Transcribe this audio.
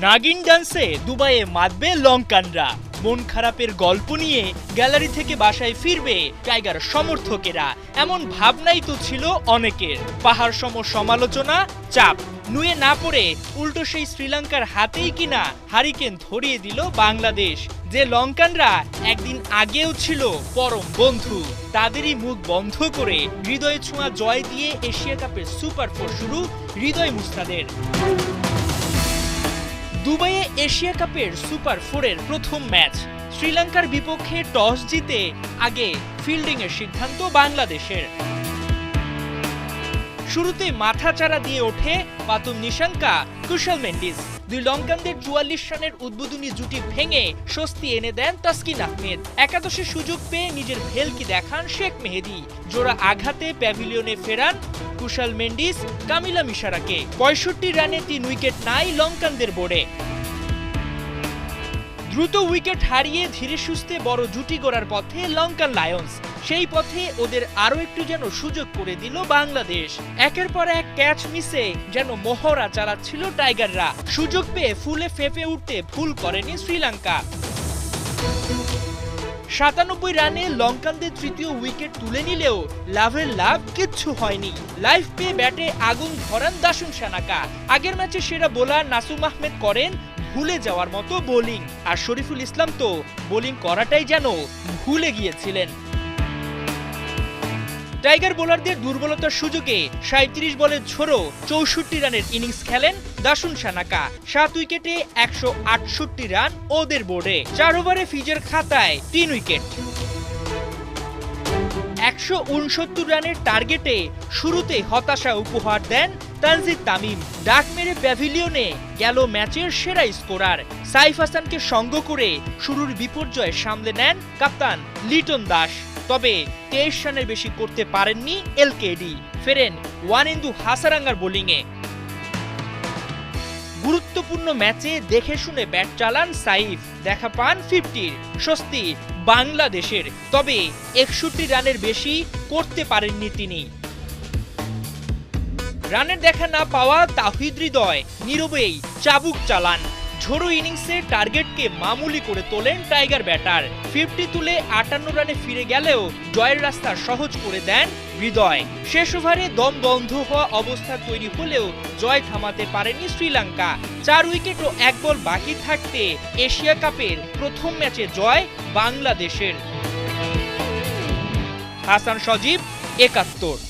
নাগিন ডান্সে দুবাইয়ে মাতবে লঙ্কানরা। মন খারাপের গল্প নিয়ে গ্যালারি থেকে বাসায় ফিরবে টাইগার সমর্থকেরা। এমন ভাবনাই তো ছিল অনেকের। পাহাড় সম সমালোচনা, চাপ। নুয়ে না পড়ে উল্টো সেই শ্রীলঙ্কার হাতেই কিনা হারিকেন ধরিয়ে দিল বাংলাদেশ। যে লঙ্কানরা একদিন আগেও ছিল পরম বন্ধু, তাদেরই মুখ বন্ধ করে হৃদয় ছোঁয়া জয় দিয়ে এশিয়া কাপের সুপার ফোর শুরু হৃদয় মুস্তাদের। দুবাইয়ে এশিয়া কাপের সুপার ফোরের প্রথম ম্যাচ। শ্রীলঙ্কার বিপক্ষে টস জিতে আগে ফিল্ডিংয়ের সিদ্ধান্ত বাংলাদেশের। শুরুতে মাথাচাড়া দিয়ে ওঠে পাতুম নিশাঙ্কা, কুশল মেন্ডিস। দুই লঙ্কানদের চুয়াল্লিশ রানের উদ্বোধনী জুটি ভেঙে স্বস্তি এনে দেন তাসকিন আহমেদ। একাদশে সুযোগ পেয়ে নিজের ভেলকি দেখান শেখ মেহেদি। জোড়া আঘাতে প্যাভিলিয়নে ফেরান কুশল মেন্ডিস কামিলা মিশারাকে। পঁয়ষট্টি রানে তিন উইকেট নাই লঙ্কানদের বোর্ডে। দ্রুত উইকেট হারিয়ে ধীরে সুস্থে বড় জুটি গড়ার পথে লঙ্কান লায়ন্স। সেই পথে ওদের আরও একটু যেন সুযোগ করে দিল বাংলাদেশ। একের পর এক ক্যাচ মিসে যেন মোহরা চালাচ্ছিল টাইগাররা। সুযোগ পেয়ে ফুলে ফেপে উঠতে ভুল করেনি শ্রীলঙ্কা। সাতানব্বই রানে লঙ্কানদের তৃতীয় উইকেট তুলে নিলেও লাভের লাভ কিচ্ছু হয়নি। লাইফ পেয়ে ব্যাটে আগুন ধরান দাসুন সানাকা। আগের ম্যাচে সেরা বোলার নাসুম আহমেদ করেন ভুলে যাওয়ার মতো বোলিং। আর শরীফুল ইসলাম তো বোলিং করাটাই যেন ভুলে গিয়েছিলেন। টাইগার বোলারদের দুর্বলতার সুযোগে সাঁত্রিশ বলে ঝোড়ো চৌষট্টি রানের ইনিংস খেলেন দাসুন সানাকা। সাত উইকেটে একশো আটষট্টি রান ওদের বোর্ডে। চার ওভারে ফিজের খাতায় তিন উইকেট। একশো উনসত্তর রানের টার্গেটে শুরুতে হতাশা উপহার দেন তানজিদ তামিম। ডাক মেরে প্যাভিলিয়নে গেল ম্যাচের সেরা স্কোরার। সাইফ হাসানকে সঙ্গ করে শুরুর বিপর্যয় সামলে নেন কাপ্তান লিটন দাস। তবে তেইশ রানের বেশি করতে পারেননি এলকেডি। ফেরেন ওয়ানিন্দু হাসারাঙ্গার বোলিংয়ে। গুরুত্বপূর্ণ ম্যাচে দেখে শুনে ব্যাট চালান সাইফ। দেখা পান ফিফটির। স্বস্তি বাংলাদেশের। তবে একষট্টি রানের বেশি করতে পারেননি তিনি। রানের দেখা না পাওয়া তাহিদ হৃদয় নীরবেই চাবুক চালান। ঝোড়ো ইনিংসে টার্গেটকে মামুলি করে তোলেন টাইগার ব্যাটার। ফিফটি তুলে আটান্ন রানে ফিরে গেলেও জয়ের রাস্তা সহজ করে দেন হৃদয়। শেষ ওভারে দম বন্ধ হওয়া অবস্থা তৈরি হলেও জয় থামাতে পারেনি শ্রীলঙ্কা। চার উইকেট ও এক বল বাকি থাকতে এশিয়া কাপের প্রথম ম্যাচে জয় বাংলাদেশের। হাসান সজীব একাত্তর।